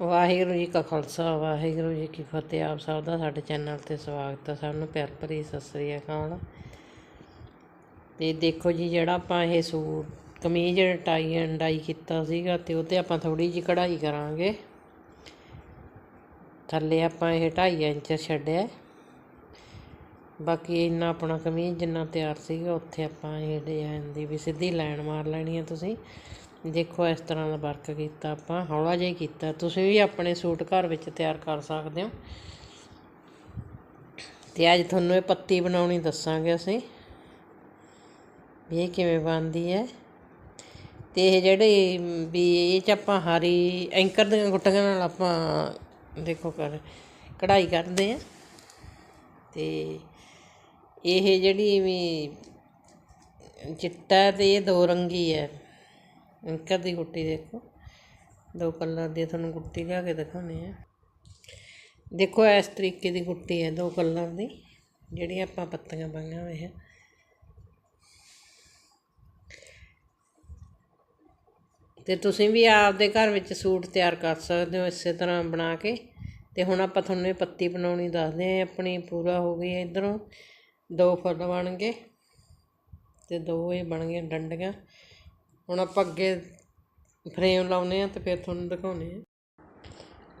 ਵਾਹਿਗੁਰੂ ਜੀ ਕਾ ਖਾਲਸਾ, ਵਾਹਿਗੁਰੂ ਜੀ ਕੀ ਫਤਿਹ। ਆਪ ਸਭ ਦਾ ਸਾਡੇ ਚੈਨਲ ਤੇ ਸਵਾਗਤ ਹੈ ਸਭ ਨੂੰ ਪਿਆਰ ਭਰੀ ਸਤਿ ਸ੍ਰੀ ਅਕਾਲ। ਤੇ ਦੇਖੋ ਜੀ, ਜਿਹੜਾ ਆਪਾਂ ਇਹ ਸੂਟ, ਕਮੀਜ਼ ਟਾਈ ਐਂਡ ਡਾਈ ਕੀਤਾ ਸੀਗਾ ਤੇ ਉਹ ਤੇ ਆਪਾਂ ਥੋੜੀ ਜਿਹੀ ਕਢਾਈ ਕਰਾਂਗੇ। ਥੱਲੇ ਆਪਾਂ ਇਹ 2.5 ਇੰਚ ਛੱਡਿਆ। ਬਾਕੀ ਇੰਨਾ ਆਪਣਾ ਕਮੀਜ਼ ਜਿੰਨਾ ਤਿਆਰ ਸੀਗਾ, ਉੱਥੇ ਆਪਾਂ ਇਹ ਡਿਜ਼ਾਈਨ ਦੀ ਵੀ ਸਿੱਧੀ ਲਾਈਨ ਮਾਰ ਲੈਣੀ ਹੈ ਤੁਸੀਂ। ਦੇਖੋ ਇਸ ਤਰ੍ਹਾਂ ਦਾ ਵਰਕ ਕੀਤਾ ਆਪਾਂ, ਹੌਲਾ ਜਿਹਾ ਕੀਤਾ। ਤੁਸੀਂ ਵੀ ਆਪਣੇ ਸੂਟ ਘਰ ਵਿੱਚ ਤਿਆਰ ਕਰ ਸਕਦੇ ਹੋ। ਤੇ ਅੱਜ ਤੁਹਾਨੂੰ ਇਹ ਪੱਤੀ ਬਣਾਉਣੀ ਦੱਸਾਂਗੇ ਅਸੀਂ, ਵੀ ਇਹ ਕਿਵੇਂ ਬਣਦੀ ਹੈ। ਤੇ ਇਹ ਜਿਹੜੇ ਵੀ ਇਹ ਚ ਆਪਾਂ ਹਰੀ ਐਂਕਰ ਦੀਆਂ ਗੁੱਟੀਆਂ ਨਾਲ ਆਪਾਂ ਦੇਖੋ ਕਰ, ਕਢਾਈ ਕਰਦੇ ਆ ਤੇ ਇਹ ਜਿਹੜੀ ਵੀ ਚਿੱਟਾ ਤੇ ਇਹ ਦੋ ਰੰਗੀ ਹੈ। ਅੰਕਰ ਦੀ ਗੁੱਟੀ ਦੇਖੋ। ਦੋ ਕਲਰ ਦੀ ਤੁਹਾਨੂੰ ਗੁੱਟੀ ਲਿਆ ਕੇ ਦਿਖਾਉਂਦੇ ਆ। ਦੇਖੋ, ਇਸ ਤਰੀਕੇ ਦੀ ਗੁੱਟੀ ਹੈ ਦੋ ਕਲਰ ਦੀ ਜਿਹੜੀ ਆਪਾਂ ਪੱਤੀਆਂ ਪਾਈਆਂ ਹੋਏ ਆ ਤੇ ਤੁਸੀਂ ਵੀ ਆਪਦੇ ਘਰ ਵਿੱਚ ਸੂਟ ਤਿਆਰ ਕਰ ਸਕਦੇ ਹੋ ਇਸੇ ਤਰ੍ਹਾਂ ਬਣਾ ਕੇ। ਤੇ ਹੁਣ ਆਪਾਂ ਤੁਹਾਨੂੰ ਇਹ ਪੱਤੀ ਬਣਾਉਣੀ ਦੱਸਦੇ ਆ ਆਪਣੀ ਪੂਰਾ ਹੋ ਗਈ ਇਧਰੋਂ। ਦੋ ਫੁੱਲ ਬਣ ਗਏ ਤੇ ਦੋ ਇਹ ਬਣ ਗਈਆਂ ਡੰਡੀਆਂ। ਹੁਣ ਆਪਾਂ ਅੱਗੇ ਫਰੇਮ ਲਾਉਨੇ ਆ ਤੇ ਫਿਰ ਤੁਹਾਨੂੰ ਦਿਖਾਉਨੇ ਆ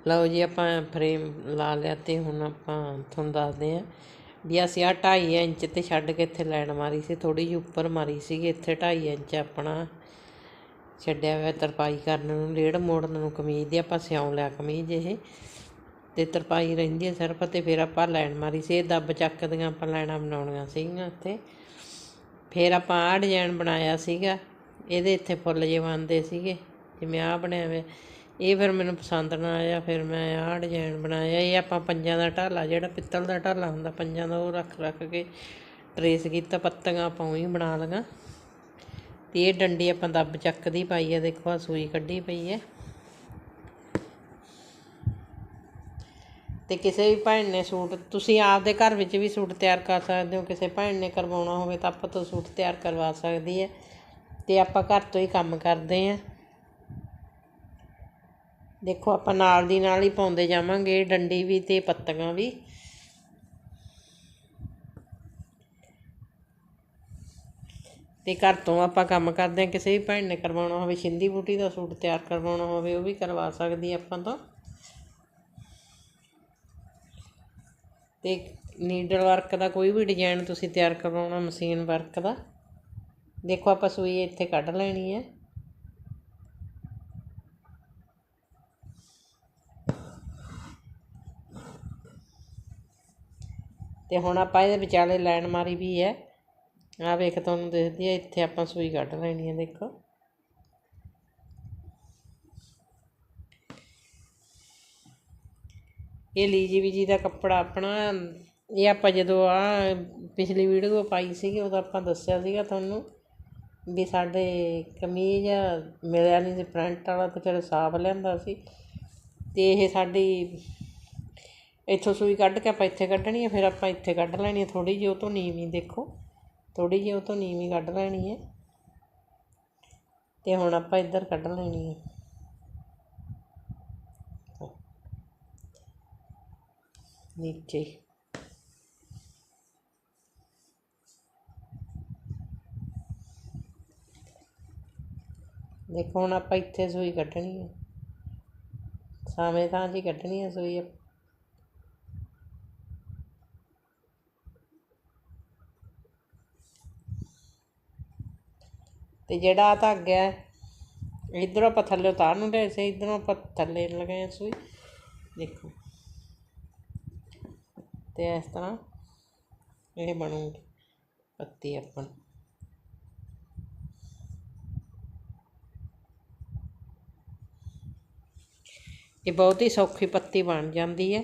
ਲਓ ਜੀ, ਆਪਾਂ ਫਰੇਮ ਲਾ ਲਿਆ ਤੇ ਹੁਣ ਆਪਾਂ ਤੁਹਾਨੂੰ ਦੱਸਦੇ ਆ ਵੀ ਅਸੀਂ ਆ 2.5 ਇੰਚ ਤੇ ਛੱਡ ਕੇ ਇੱਥੇ ਲਾਈਨ ਮਾਰੀ ਸੀ ਥੋੜੀ ਜਿਹੀ ਉੱਪਰ ਮਾਰੀ ਸੀਗੀ। ਇੱਥੇ 2.5 ਇੰਚ ਆਪਣਾ ਛੱਡਿਆ ਹੋਇਆ ਤਰਪਾਈ ਕਰਨ ਨੂੰ ਰੇੜ ਮੋੜਨ ਨੂੰ ਕਮੀਜ਼ ਦੀ, ਆਪਾਂ ਸਿਉਂ ਲਿਆ ਕਮੀਜ਼ ਇਹ। ਤੇ ਤਰਪਾਈ ਰਹਿੰਦੀ ਹੈ ਸਿਰਫ ਤੇ ਫਿਰ ਆਪਾਂ ਲਾਈਨ ਮਾਰੀ ਸੀ। ਇਹ ਦੱਬ ਚੱਕਦੀਆਂ ਆਪਾਂ ਲਾਈਨਾਂ ਬਣਾਉਣੀਆਂ ਸੀਗੀਆਂ ਇੱਥੇ। ਫਿਰ ਆਪਾਂ ਆਹ ਡਿਜ਼ਾਈਨ ਬਣਾਇਆ ਸੀਗਾ। ਇਹਦੇ ਇੱਥੇ ਫੁੱਲ ਜਿਹੇ ਬਣਦੇ ਸੀਗੇ ਜਿਵੇਂ ਆਹ ਬਣਿਆ ਹੋਇਆ ਇਹ ਫਿਰ ਮੈਨੂੰ ਪਸੰਦ ਨਾ ਆਇਆ, ਫਿਰ ਮੈਂ ਆਹ ਡਿਜ਼ਾਈਨ ਬਣਾਇਆ। ਇਹ ਆਪਾਂ ਪੰਜਾਂ ਦਾ ਢਾਲਾ, ਜਿਹੜਾ ਪਿੱਤਲ ਦਾ ਢਾਲਾ ਹੁੰਦਾ, ਪੰਜਾਂ ਦਾ ਉਹ ਰੱਖ ਰੱਖ ਕੇ ਟਰੇਸ ਕੀਤਾ, ਪੱਤੀਆਂ ਆਪਾਂ ਉਹੀ ਬਣਾ ਲਈਆਂ। ਤੇ ਇਹ ਡੰਡੀ ਆਪਾਂ ਦੱਬ ਚੱਕਦੀ ਪਾਈ ਹੈ ਦੇਖੋ ਆ ਸੂਈ ਕੱਢੀ ਪਈ ਹੈ ਤੇ ਕਿਸੇ ਵੀ ਭੈਣ ਨੇ ਸੂਟ, ਤੁਸੀਂ ਆਪਦੇ ਘਰ ਵਿੱਚ ਵੀ ਸੂਟ ਤਿਆਰ ਕਰ ਸਕਦੇ ਹੋ, ਕਿਸੇ ਭੈਣ ਨੇ ਕਰਵਾਉਣਾ ਹੋਵੇ ਤਾਂ ਆਪਾਂ ਤੋਂ ਸੂਟ ਤਿਆਰ ਕਰਵਾ ਸਕਦੀ ਹੈ ਅਤੇ ਆਪਾਂ ਘਰ ਤੋਂ ਹੀ ਕੰਮ ਕਰਦੇ ਹਾਂ। ਦੇਖੋ, ਆਪਾਂ ਨਾਲ ਦੀ ਨਾਲ ਹੀ ਪਾਉਂਦੇ ਜਾਵਾਂਗੇ, ਡੰਡੀ ਵੀ ਅਤੇ ਪੱਤੀਆਂ ਵੀ। ਤੇ ਘਰ ਤੋਂ ਆਪਾਂ ਕੰਮ ਕਰਦੇ ਹਾਂ, ਕਿਸੇ ਵੀ ਭੈਣ ਨੇ ਕਰਵਾਉਣਾ ਹੋਵੇ ਸਿੰਧੀ ਬੂਟੀ ਦਾ ਸੂਟ ਤਿਆਰ ਕਰਵਾਉਣਾ ਹੋਵੇ, ਉਹ ਵੀ ਕਰਵਾ ਸਕਦੀ ਆਪਾਂ ਤੋਂ। ਤੇ ਨੀਡਲ ਵਰਕ ਦਾ ਕੋਈ ਵੀ ਡਿਜ਼ਾਈਨ ਤੁਸੀਂ ਤਿਆਰ ਕਰਵਾਉਣਾ ਮਸ਼ੀਨ ਵਰਕ ਦਾ। ਦੇਖੋ ਆਪਾਂ ਸੂਈ ਇੱਥੇ ਕੱਢ ਲੈਣੀ ਹੈ। ਤੇ ਹੁਣ ਆਪਾਂ ਇਹਦੇ ਵਿਚਾਲੇ ਲਾਈਨ ਮਾਰੀ ਵੀ ਹੈ। ਆ ਵੇਖ ਤੁਹਾਨੂੰ ਦਿਖਦੀ ਹੈ, ਇੱਥੇ ਆਪਾਂ ਸੂਈ ਕੱਢ ਲੈਣੀ ਹੈ, ਦੇਖੋ। ਇਹ ਲੀਜੀ ਵੀ ਜੀ ਦਾ ਕੱਪੜਾ ਆਪਣਾ, ਇਹ ਆਪਾਂ ਜਦੋਂ ਆ ਪਿਛਲੀ ਵੀਡੀਓ ਪਾਈ ਸੀਗੀ, ਉਦੋਂ ਆਪਾਂ ਦੱਸਿਆ ਸੀਗਾ ਤੁਹਾਨੂੰ। ਵੀ ਸਾਡੇ ਕਮੀਜ਼ ਮਿਲਿਆ ਨਹੀਂ ਸੀ ਪ੍ਰਿੰਟ ਵਾਲਾ ਅਤੇ ਫਿਰ ਸਾਫ਼ ਲਿਆਂਦਾ ਸੀ ਅਤੇ ਇਹ ਸਾਡੀ ਇੱਥੋਂ ਸੂਈ ਕੱਢ ਕੇ ਆਪਾਂ ਇੱਥੇ ਕੱਢਣੀ ਹੈ, ਫਿਰ ਆਪਾਂ ਇੱਥੇ ਕੱਢ ਲੈਣੀ ਹੈ ਥੋੜ੍ਹੀ ਜਿਹੀ, ਉਹ ਤੋਂ ਨੀਵੀਂ ਦੇਖੋ, ਥੋੜ੍ਹੀ ਜਿਹੀ ਉਹ ਤੋਂ ਨੀਵੀਂ ਕੱਢ ਲੈਣੀ ਹੈ ਅਤੇ ਹੁਣ ਆਪਾਂ ਇੱਧਰ ਕੱਢ ਲੈਣੀ ਹੈ। ਨੀਚੇ। ਦੇਖੋ, ਹੁਣ ਆਪਾਂ ਇੱਥੇ ਸੂਈ ਕੱਢਣੀ ਹੈ ਸਾਵੇਂ ਤਾਂ ਜੀ ਕੱਢਣੀ ਹੈ ਸੂਈ ਤੇ ਜਿਹੜਾ ਆ ਧਾਗਾ ਹੈ, ਇਧਰੋਂ ਆਪਾਂ ਥੱਲੇ ਉਤਾਰ ਨੂੰ ਲਏ ਸੀ, ਇਧਰੋਂ ਆਪਾਂ ਥੱਲੇ ਲਗਾਏ ਸੂਈ। ਦੇਖੋ। ਤੇ ਇਸ ਤਰ੍ਹਾਂ ਇਹ ਬਣੂਗੀ ਪੱਤੀ ਆਪਣ। ਇਹ ਬਹੁਤ ਹੀ ਸੌਖੀ ਪੱਤੀ ਬਣ ਜਾਂਦੀ ਹੈ।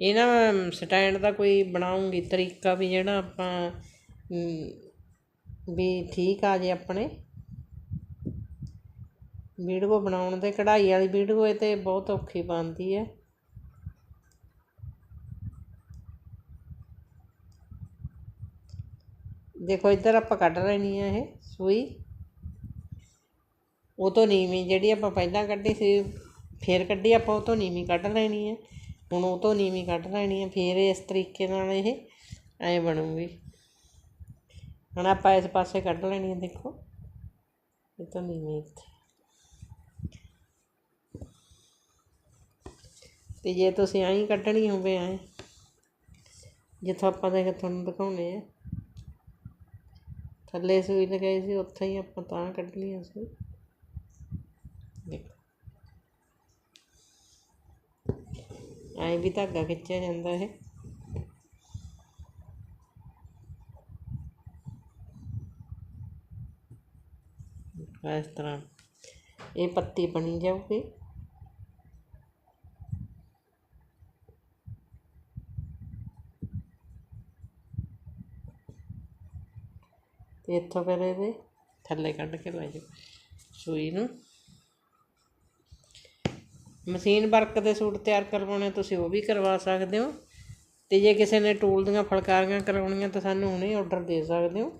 ਇਹ ਨਾ ਸਟੈਂਡ ਦਾ ਕੋਈ ਬਣਾਉਂਗੀ ਤਰੀਕਾ ਵੀ ਜਿਹੜਾ ਆਪਾਂ ਵੀ ਠੀਕ ਆ ਜੇ ਆਪਣੇ। ਵੀਡੀਓ ਬਣਾਉਣ ਦੇ ਕਢਾਈ ਵਾਲੀ ਵੀਡੀਓ ਇਹ ਤੇ ਬਹੁਤ ਔਖੀ ਬਣਦੀ ਹੈ। ਦੇਖੋ ਇੱਧਰ ਆਪਾਂ ਕੱਢ ਲੈਣੀ ਆ ਇਹ। ਸੂਈ। ਉਹ ਤੋਂ ਨੀਵੀਂ ਜਿਹੜੀ ਆਪਾਂ ਪਹਿਲਾਂ ਕੱਢੀ ਸੀ, ਫੇਰ ਕੱਢੀ, ਆਪਾਂ ਉਹ ਤੋਂ ਨੀਵੀਂ ਕੱਢ ਲੈਣੀ ਹੈ ਹੁਣ ਉਹ ਤੋਂ ਨੀਵੀਂ ਕੱਢ ਲੈਣੀ ਹੈ ਫੇਰ ਇਸ ਤਰੀਕੇ ਨਾਲ ਇਹ ਐਂ ਬਣੂਗੀ। ਹੁਣ ਆਪਾਂ ਇਸ ਪਾਸੇ ਕੱਢ ਲੈਣੀ ਹੈ ਦੇਖੋ। ਇਹ ਤੋਂ ਨੀਵੀਂ ਇੱਥੇ। ਤੇ ਜੇ ਤੁਸੀਂ ਐਂ ਕੱਢਣੀ ਹੋਵੇ ਐਂ, ਜਿੱਥੋਂ ਆਪਾਂ ਦੇਖ ਤੁਹਾਨੂੰ ਦਿਖਾਉਣੇ ਆ। ਥੱਲੇ ਸੂਈ ਲਗਾਈ ਸੀ, ਉੱਥੇ ਹੀ ਆਪਾਂ ਤਾਂ ਕੱਢ ਲਈਆਂ ਸੀ। ਦੇਖੋ। ਐਂ ਵੀ ਧਾਗਾ ਖਿੱਚਿਆ ਜਾਂਦਾ ਹੈ ਇਸ ਤਰ੍ਹਾਂ ਇਹ ਪੱਤੀ ਬਣੀ ਜਾਊਗੀ। ਅਤੇ ਇੱਥੋਂ ਫਿਰ ਇਹਦੇ ਥੱਲੇ ਕੱਢ ਕੇ ਲੈ ਜਾਓ ਸੂਈ ਨੂੰ। ਮਸ਼ੀਨ ਵਰਕ ਦੇ ਸੂਟ ਤਿਆਰ ਕਰਵਾਉਣੇ ਤੁਸੀਂ ਉਹ ਵੀ ਕਰਵਾ ਸਕਦੇ ਹੋ। ਤੇ ਜੇ ਕਿਸੇ ਨੇ ਟੂਲ ਦੀਆਂ ਫੁਲਕਾਰੀਆਂ ਕਰਾਉਣੀਆਂ ਤਾਂ ਸਾਨੂੰ ਹੁਣੇ ਆਰਡਰ ਦੇ ਸਕਦੇ ਹੋ।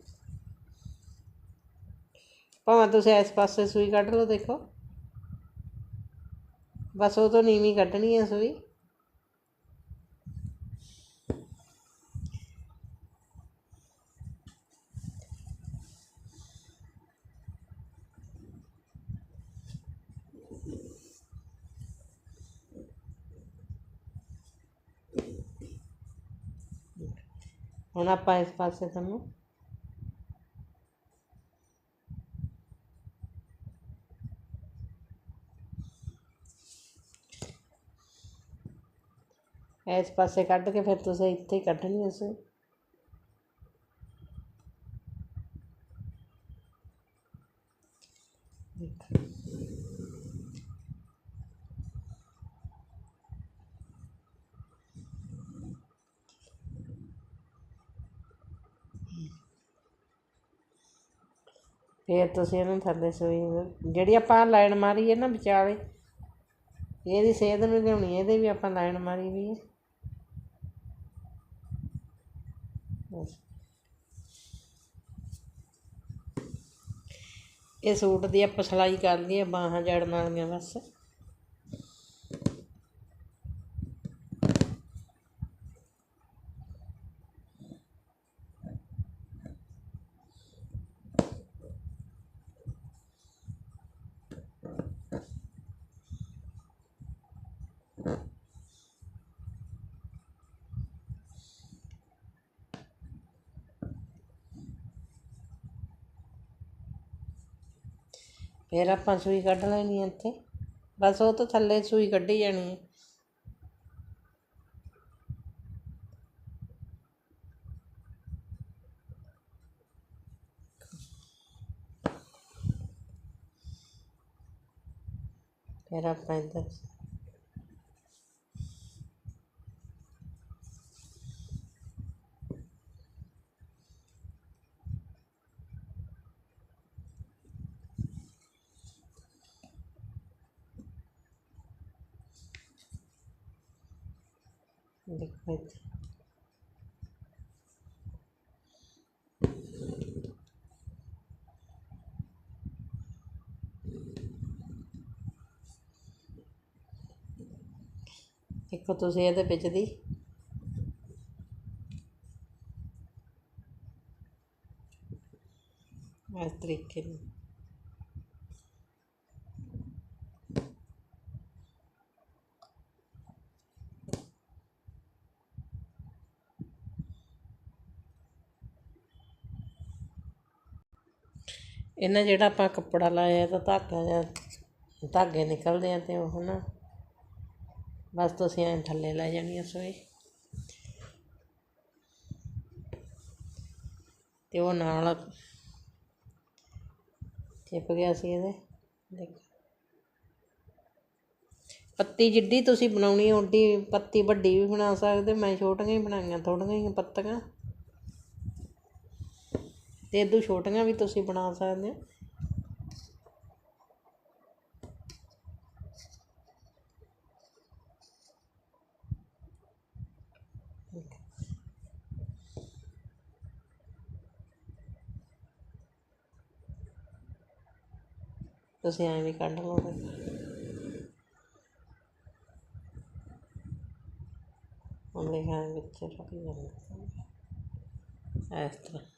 ਭਾਵੇਂ ਤੁਸੀਂ ਇਸ ਪਾਸੇ ਸੂਈ ਕੱਢ ਲਓ ਦੇਖੋ। ਬਸ ਉਹ ਤੋਂ ਨੀਵੀਂ ਕੱਢਣੀ ਹੈ ਸੂਈ। ਹੁਣ ਆਪਾਂ ਇਸ ਪਾਸੇ ਤੁਹਾਨੂੰ ਇਸ ਪਾਸੇ ਕੱਢ ਕੇ ਫਿਰ ਤੁਸੀਂ ਇੱਥੇ ਹੀ ਕੱਢਣੀ ਹੈ ਸੂਈ ਦੇਖੋ ਫਿਰ ਤੁਸੀਂ ਇਹਨੂੰ ਥੱਲੇ ਸੂਈ ਜਿਹੜੀ ਆਪਾਂ ਲਾਈਨ ਮਾਰੀ ਹੈ ਨਾ ਵਿਚਾਲੇ, ਇਹਦੀ ਸੇਧ ਨੂੰ ਲਿਆਉਣੀ ਇਹਦੇ ਵੀ ਆਪਾਂ ਲਾਈਨ ਮਾਰੀ ਵੀ ਹੈ। ਇਹ ਸੂਟ ਦੀ ਆਪਾਂ ਸਿਲਾਈ ਕਰ ਲਈ ਬਾਹਾਂ ਜੜਨ ਵਾਲੀਆਂ ਬਸ। ਫਿਰ ਆਪਾਂ ਸੂਈ ਕੱਢ ਲੈਣੀ ਹੈ ਇੱਥੇ। ਬਸ ਉਹ ਤੋਂ ਥੱਲੇ ਸੂਈ ਕੱਢੀ ਜਾਣੀ ਹੈ ਫਿਰ ਆਪਾਂ ਇੱਧਰ ਦੇਖੋ ਇੱਥੇ ਦੇਖੋ ਤੁਸੀਂ ਇਹਦੇ ਵਿੱਚ ਦੀ ਇਸ ਤਰੀਕੇ ਨਾਲ ਇਹਨਾਂ ਜਿਹੜਾ ਆਪਾਂ ਕੱਪੜਾ ਲਾਇਆ ਤਾਂ ਧਾਗਾ ਜਾਂ ਧਾਗੇ ਨਿਕਲਦੇ ਆ ਤੇ ਉਹ ਨਾ ਬਸ ਤੁਸੀਂ ਐਂ ਥੱਲੇ ਲੈ ਜਾਣੀ ਆ ਸੂਈ ਤੇ ਉਹ ਨਾਲ ਚਿਪ ਗਿਆ ਸੀ ਇਹਦੇ, ਦੇਖੋ। ਪੱਤੀ ਜਿੱਡੀ ਤੁਸੀਂ ਬਣਾਉਣੀ ਓਡੀ ਪੱਤੀ ਵੱਡੀ ਵੀ ਬਣਾ ਸਕਦੇ, ਮੈਂ ਛੋਟੀਆਂ ਹੀ ਬਣਾਈਆਂ, ਥੋੜੀਆਂ ਹੀ ਪੱਤੀਆਂ। ਤੇ ਇਦੋਂ ਛੋਟੀਆਂ ਵੀ ਤੁਸੀਂ ਬਣਾ ਸਕਦੇ ਹੋ। ਤੁਸੀਂ ਐਂ ਵੀ ਕੱਢ ਲਓ ਦੇਖੋ ਹੁਣ ਵਿੱਚ ਰੱਖ ਜਾਂਦਾ। ਇਸ ਤਰ੍ਹਾਂ।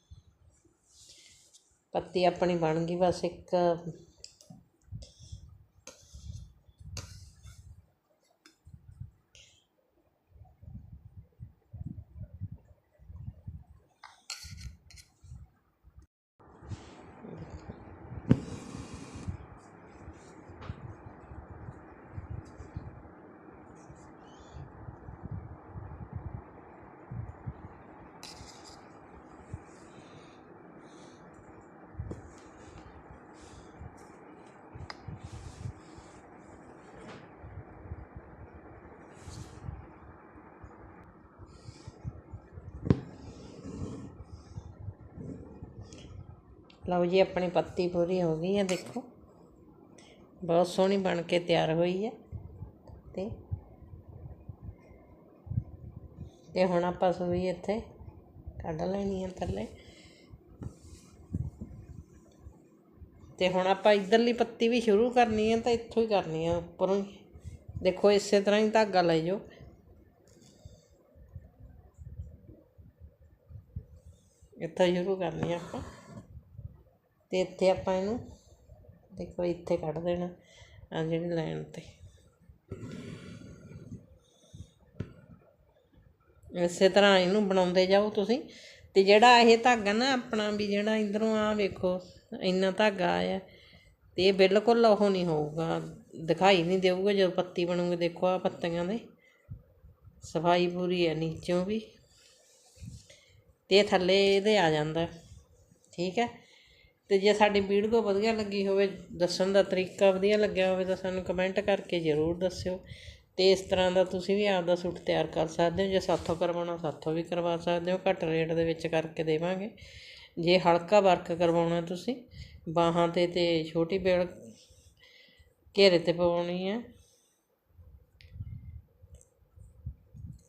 ਪੱਤੀ ਆਪਣੀ ਬਣ ਗਈ ਬਸ ਇੱਕ ਲਓ ਜੀ, ਆਪਣੀ ਪੱਤੀ ਪੂਰੀ ਹੋ ਗਈ ਹੈ ਦੇਖੋ। ਬਹੁਤ ਸੋਹਣੀ ਬਣ ਕੇ ਤਿਆਰ ਹੋਈ ਹੈ ਤੇ ਤੇ ਹੁਣ ਆਪਾਂ ਸੂਈ ਇੱਥੇ ਕੱਢ ਲੈਣੀ ਹੈ ਥੱਲੇ। ਤੇ ਹੁਣ ਆਪਾਂ ਇਧਰਲੀ ਪੱਤੀ ਵੀ ਸ਼ੁਰੂ ਕਰਨੀ ਹੈ ਤਾਂ ਇੱਥੋਂ ਹੀ ਕਰਨੀ ਹੈ ਉੱਪਰੋਂ ਹੀ। ਦੇਖੋ, ਇਸੇ ਤਰ੍ਹਾਂ ਹੀ ਧਾਗਾ ਲੈ ਜਾਓ। ਇੱਥੋਂ ਸ਼ੁਰੂ ਕਰਨੀ ਆ ਆਪਾਂ। ਅਤੇ ਇੱਥੇ ਆਪਾਂ ਇਹਨੂੰ ਦੇਖੋ ਇੱਥੇ ਕੱਢ ਦੇਣਾ ਆ ਜਿਹੜੀ ਲਾਈਨ ਤੇ। ਇਸੇ ਤਰ੍ਹਾਂ ਇਹਨੂੰ ਬਣਾਉਂਦੇ ਜਾਓ ਤੁਸੀਂ। ਤੇ ਜਿਹੜਾ ਇਹ ਧਾਗਾ ਨਾ ਆਪਣਾ ਵੀ ਜਿਹੜਾ ਇਧਰੋਂ ਆ ਵੇਖੋ, ਇੰਨਾ ਧਾਗਾ ਆਇਆ, ਤੇ ਇਹ ਬਿਲਕੁਲ ਉਹ ਨਹੀਂ ਹੋਊਗਾ, ਦਿਖਾਈ ਨਹੀਂ ਦੇਊਗਾ ਜਦੋਂ ਪੱਤੀ ਬਣੂਗੀ, ਦੇਖੋ ਆ ਪੱਤੀਆਂ ਦੇ। ਸਫ਼ਾਈ ਪੂਰੀ ਹੈ ਨੀਚੋਂ ਵੀ। ਤੇ ਥੱਲੇ ਇਹਦੇ ਆ ਜਾਂਦਾ, ਠੀਕ ਹੈ। ਅਤੇ ਜੇ ਸਾਡੀ ਵੀਡੀਓ ਵਧੀਆ ਲੱਗੀ ਹੋਵੇ, ਦੱਸਣ ਦਾ ਤਰੀਕਾ ਵਧੀਆ ਲੱਗਿਆ ਹੋਵੇ ਤਾਂ ਸਾਨੂੰ ਕਮੈਂਟ ਕਰਕੇ ਜ਼ਰੂਰ ਦੱਸਿਓ। ਅਤੇ ਇਸ ਤਰ੍ਹਾਂ ਦਾ ਤੁਸੀਂ ਵੀ ਆਪਦਾ ਸੂਟ ਤਿਆਰ ਕਰ ਸਕਦੇ ਹੋ, ਜੇ ਸਾਥੋਂ ਕਰਵਾਉਣਾ ਸਾਥੋਂ ਵੀ ਕਰਵਾ ਸਕਦੇ ਹੋ। ਘੱਟ ਰੇਟ ਦੇ ਵਿੱਚ ਕਰਕੇ ਦੇਵਾਂਗੇ। ਜੇ ਹਲਕਾ ਵਰਕ ਕਰਵਾਉਣਾ ਤੁਸੀਂ, ਬਾਹਾਂ ਤੇ ਤੇ ਛੋਟੀ ਬੇਲ ਘੇਰੇ ਤੇ ਪਵਾਉਣੀ ਹੈ।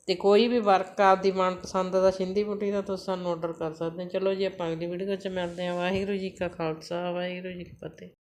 ਅਤੇ ਕੋਈ ਵੀ ਵਰਕ ਆਪਦੀ ਮਨਪਸੰਦ ਦਾ ਸਿੰਧੀ ਬੂਟੀ ਦਾ ਤੁਸੀਂ ਸਾਨੂੰ ਔਡਰ ਕਰ ਸਕਦੇ ਚਲੋ ਜੀ, ਆਪਾਂ ਅਗਲੀ ਵੀਡੀਓ 'ਚ ਮਿਲਦੇ ਹਾਂ। ਵਾਹਿਗੁਰੂ ਜੀ ਕਾ ਖਾਲਸਾ, ਵਾਹਿਗੁਰੂ ਜੀ ਕੀ ਫਤਿਹ।